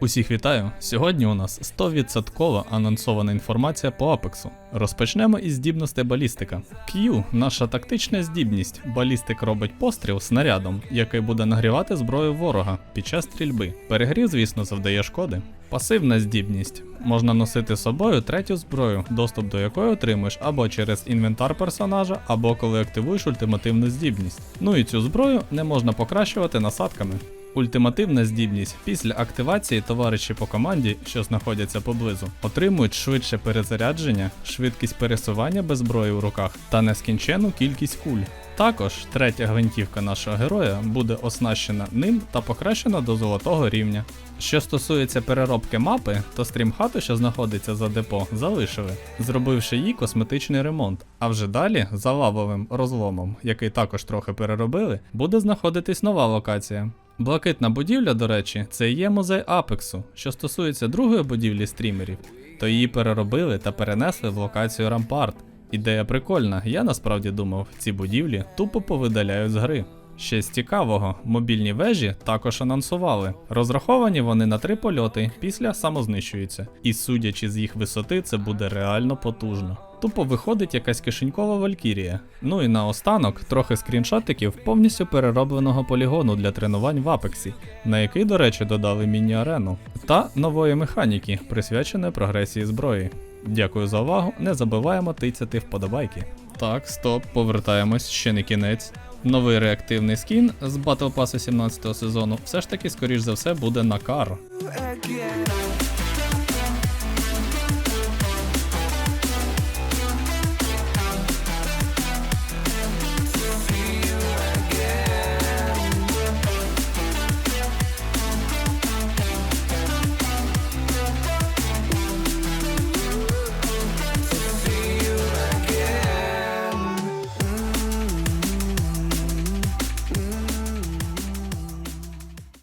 Усіх вітаю! Сьогодні у нас 100% анонсована інформація по Апексу. Розпочнемо із здібностей балістика. Q – наша тактична здібність. Балістик робить постріл снарядом, який буде нагрівати зброю ворога під час стрільби. Перегрів, звісно, завдає шкоди. Пасивна здібність. Можна носити з собою третю зброю, доступ до якої отримуєш або через інвентар персонажа, або коли активуєш ультимативну здібність. Ну і цю зброю не можна покращувати насадками. Ультимативна здібність після активації товариші по команді, що знаходяться поблизу, отримують швидше перезарядження, швидкість пересування без зброї в руках та нескінчену кількість куль. Також третя гвинтівка нашого героя буде оснащена ним та покращена до золотого рівня. Що стосується переробки мапи, то стрімхату, що знаходиться за депо, залишили, зробивши їй косметичний ремонт. А вже далі, за лавовим розломом, який також трохи переробили, буде знаходитись нова локація. Блакитна будівля, до речі, це і є музей Апексу. Що стосується другої будівлі стрімерів, то її переробили та перенесли в локацію Рампарт. Ідея прикольна, я насправді думав, ці будівлі тупо повидаляють з гри. Ще з цікавого, мобільні вежі також анонсували. Розраховані вони на три польоти, після самознищуються. І судячи з їх висоти, це буде реально потужно. Тупо виходить якась кишенькова валькірія. Ну і наостанок трохи скріншотиків повністю переробленого полігону для тренувань в Апексі, на який, до речі, додали міні-арену, та нової механіки, присвяченої прогресії зброї. Дякую за увагу, не забуваємо тицяти вподобайки. Так, стоп, повертаємось, ще не кінець. Новий реактивний скін з Battle Pass 17 сезону все ж таки, скоріш за все, буде на кар.